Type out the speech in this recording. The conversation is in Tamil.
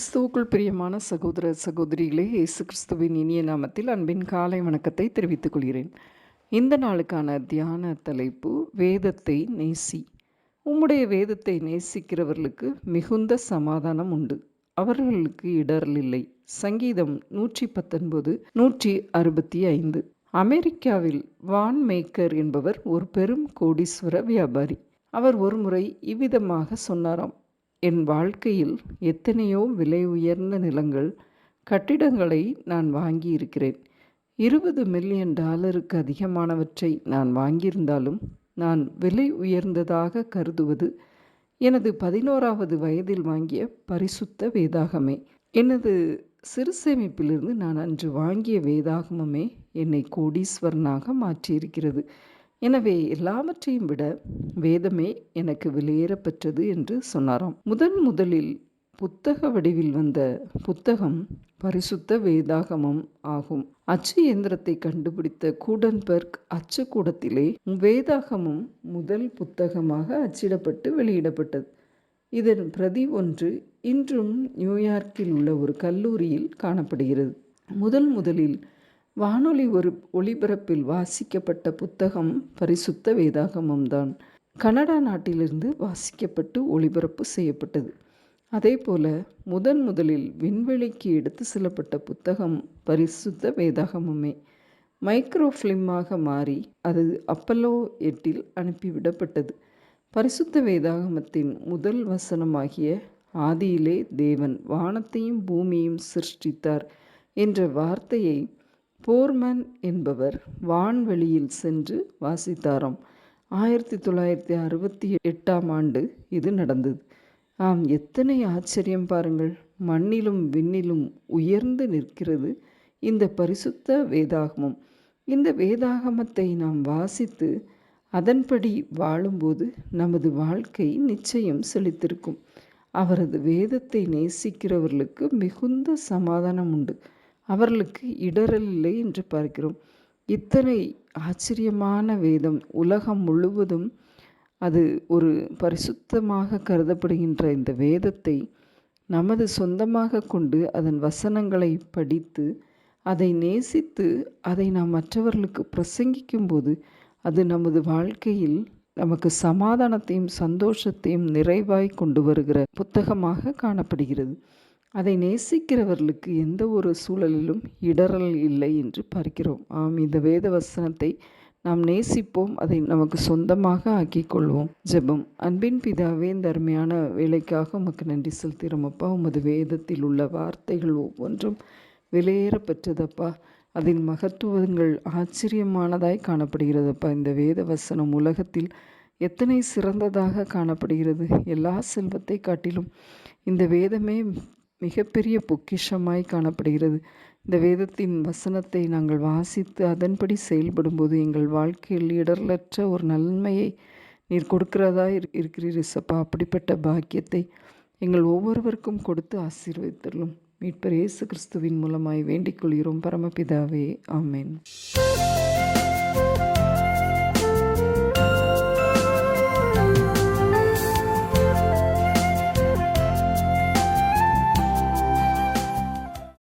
கிறிஸ்துவுக்குள் பிரியமான சகோதர சகோதரிகளே இயேசு கிறிஸ்துவின் இனிய நாமத்தில் அன்பின் காலை வணக்கத்தை தெரிவித்துக் கொள்கிறேன். இந்த நாளுக்கான தியான தலைப்பு வேதத்தை நேசி. உம்முடைய வேதத்தை நேசிக்கிறவர்களுக்கு மிகுந்த சமாதானம் உண்டு. அவர்களுக்கு இடரல் இல்லை. சங்கீதம் நூற்றி பத்தொன்பது நூற்றி அறுபத்தி ஐந்து அமெரிக்காவில் வான் மேக்கர் என்பவர் ஒரு பெரும் கோடீஸ்வர வியாபாரி. அவர் ஒருமுறை இவ்விதமாக சொன்னாராம். என் வாழ்க்கையில் எத்தனையோ விலை உயர்ந்த நிலங்கள் கட்டிடங்களை நான் வாங்கியிருக்கிறேன். இருபது மில்லியன் டாலருக்கு அதிகமானவற்றை நான் வாங்கியிருந்தாலும் நான் விலை உயர்ந்ததாக கருதுவது எனது பதினோராவது வயதில் வாங்கிய பரிசுத்த வேதாகமே. எனது சிறு சேமிப்பிலிருந்து நான் அன்று வாங்கிய வேதாகமமே என்னை கோடீஸ்வரனாக மாற்றியிருக்கிறது. எனவே எல்லாவற்றையும் விட வேதமே எனக்கு வெளியேறப்பெற்றது என்று சொன்னாராம். முதன் முதலில் புத்தக வடிவில் வந்த புத்தகம் பரிசுத்த வேதாகமம் ஆகும். அச்சு இயந்திரத்தை கண்டுபிடித்த கூடன்பர்க் அச்சுக்கூடத்திலே வேதாகமம் முதல் புத்தகமாக அச்சிடப்பட்டு வெளியிடப்பட்டது. இதன் பிரதி ஒன்று இன்றும் நியூயார்க்கில் உள்ள ஒரு கல்லூரியில் காணப்படுகிறது. முதல் முதலில் வானொலி ஒரு ஒளிபரப்பில் வாசிக்கப்பட்ட புத்தகம் பரிசுத்த வேதாகமம்தான் கனடா நாட்டிலிருந்து வாசிக்கப்பட்டு ஒளிபரப்பு செய்யப்பட்டது. அதே போல முதன் முதலில் விண்வெளிக்கு எடுத்து செல்லப்பட்ட புத்தகம் பரிசுத்த வேதாகமமே. மைக்ரோஃபிலிமாக மாறி அது அப்பல்லோ எட்டில் அனுப்பிவிடப்பட்டது. பரிசுத்த வேதாகமத்தின் முதல் வசனமாகிய ஆதியிலே தேவன் வானத்தையும் பூமியையும் சிருஷ்டித்தார் என்ற வார்த்தையை போர்மன் என்பவர் வான்வெளியில் சென்று வாசித்தாராம். ஆயிரத்தி தொள்ளாயிரத்தி அறுபத்தி எட்டாம் ஆண்டு இது நடந்தது. ஆம் எத்தனை ஆச்சரியம் பாருங்கள். மண்ணிலும் விண்ணிலும் உயர்ந்து நிற்கிறது இந்த பரிசுத்த வேதாகமம். இந்த வேதாகமத்தை நாம் வாசித்து அதன்படி வாழும்போது நமது வாழ்க்கை நிச்சயம் செழித்திருக்கும். அவரது வேதத்தை நேசிக்கிறவர்களுக்கு மிகுந்த சமாதானம் உண்டு அவர்களுக்கு இடரல் இல்லை என்று பார்க்கிறோம். இத்தனை ஆச்சரியமான வேதம் உலகம் முழுவதும் அது ஒரு பரிசுத்தமாக கருதப்படுகின்ற இந்த வேதத்தை நமது சொந்தமாக கொண்டு அதன் வசனங்களை படித்து அதை நேசித்து அதை நாம் மற்றவர்களுக்கு பிரசங்கிக்கும்போது அது நமது வாழ்க்கையில் நமக்கு சமாதானத்தையும் சந்தோஷத்தையும் நிறைவாய் கொண்டு வருகிற புத்தகமாக காணப்படுகிறது. அதை நேசிக்கிறவர்களுக்கு எந்த ஒரு சூழலிலும் இடரல் இல்லை என்று பார்க்கிறோம். ஆம் இந்த வேத வசனத்தை நாம் நேசிப்போம் அதை நமக்கு சொந்தமாக ஆக்கிக்கொள்வோம் ஜெபம். அன்பின் பிதாவே இந்த அருமையான வேலைக்காக உமக்கு நன்றி செலுத்திறோமப்பா அப்பா உமது வேதத்தில் உள்ள வார்த்தைகள் ஒவ்வொன்றும் வெளியேறப்பெற்றதப்பா. அதன் மகத்துவங்கள் ஆச்சரியமானதாய் காணப்படுகிறதப்பா. இந்த வேத வசனம் உலகத்தில் எத்தனை சிறந்ததாக காணப்படுகிறது. எல்லா செல்வத்தை காட்டிலும் இந்த வேதமே மிகப்பெரிய பொக்கிஷமாய் காணப்படுகிறது. இந்த வேதத்தின் வசனத்தை நாங்கள் வாசித்து அதன்படி செயல்படும்போது எங்கள் வாழ்க்கையில் இடர்லற்ற ஒரு நன்மையை நீர் கொடுக்கிறதா இருக்கிறீர் இசப்பா. அப்படிப்பட்ட பாக்கியத்தை எங்கள் ஒவ்வொருவருக்கும் கொடுத்து ஆசீர்வதித்தள்ளும் மீட்பர் இயேசு கிறிஸ்துவின் மூலமாய் வேண்டிக் கொள்கிறோம். பரமபிதாவே ஆமேன்.